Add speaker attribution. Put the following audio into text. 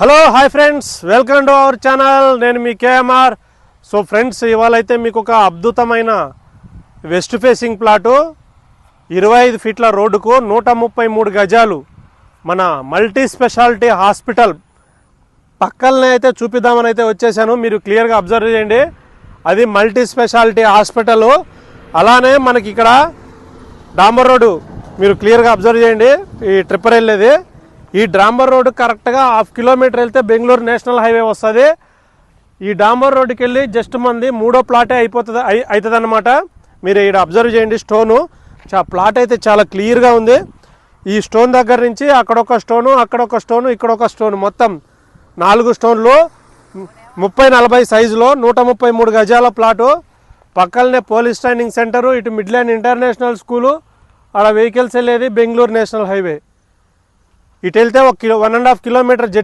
Speaker 1: Hello hi friends welcome to our channel నేను మీ KMR. So friends ఇవాళ అయితే మీకు ఒక అద్భుతమైన వెస్ట్ ఫేసింగ్ ప్లాటు ఇరవై ఐదు ఫీట్ల రోడ్డుకు నూట ముప్పై మూడు గజాలు మన మల్టీ స్పెషాలిటీ హాస్పిటల్ పక్కలనే అయితే చూపిద్దామని అయితే వచ్చేసాను. మీరు క్లియర్గా అబ్జర్వ్ చేయండి. అది మల్టీ స్పెషాలిటీ హాస్పిటల్ అలానే మనకి ఇక్కడ డాంబర్ రోడ్డు. మీరు క్లియర్గా అబ్జర్వ్ చేయండి. ఈ ట్రిప్పర్ వెళ్ళేది ఈ డాంబర్ రోడ్డు కరెక్ట్గా హాఫ్ కిలోమీటర్ వెళ్తే బెంగళూరు నేషనల్ హైవే వస్తుంది. ఈ డాంబర్ రోడ్డుకి వెళ్ళి జస్ట్ మంది మూడో ప్లాటే అయిపోతుంది అవుతుంది అనమాట మీరు ఇక్కడ అబ్జర్వ్ చేయండి స్టోను. చా ప్లాట్ అయితే చాలా క్లియర్గా ఉంది. ఈ స్టోన్ దగ్గర నుంచి అక్కడొక స్టోను అక్కడొక స్టోను ఇక్కడొక స్టోన్. మొత్తం నాలుగు స్టోన్లు. ముప్పై నలభై సైజులో నూట ముప్పై మూడు గజాల ప్లాటు. పక్కలనే పోలీస్ ట్రైనింగ్ సెంటరు ఇటు మిడ్లాండ్ ఇంటర్నేషనల్ స్కూలు. ఆడ వెహికల్స్ వెళ్ళేది బెంగళూరు నేషనల్ హైవే. ఇటు వెళ్తే ఒక kilo one and half kilometre jet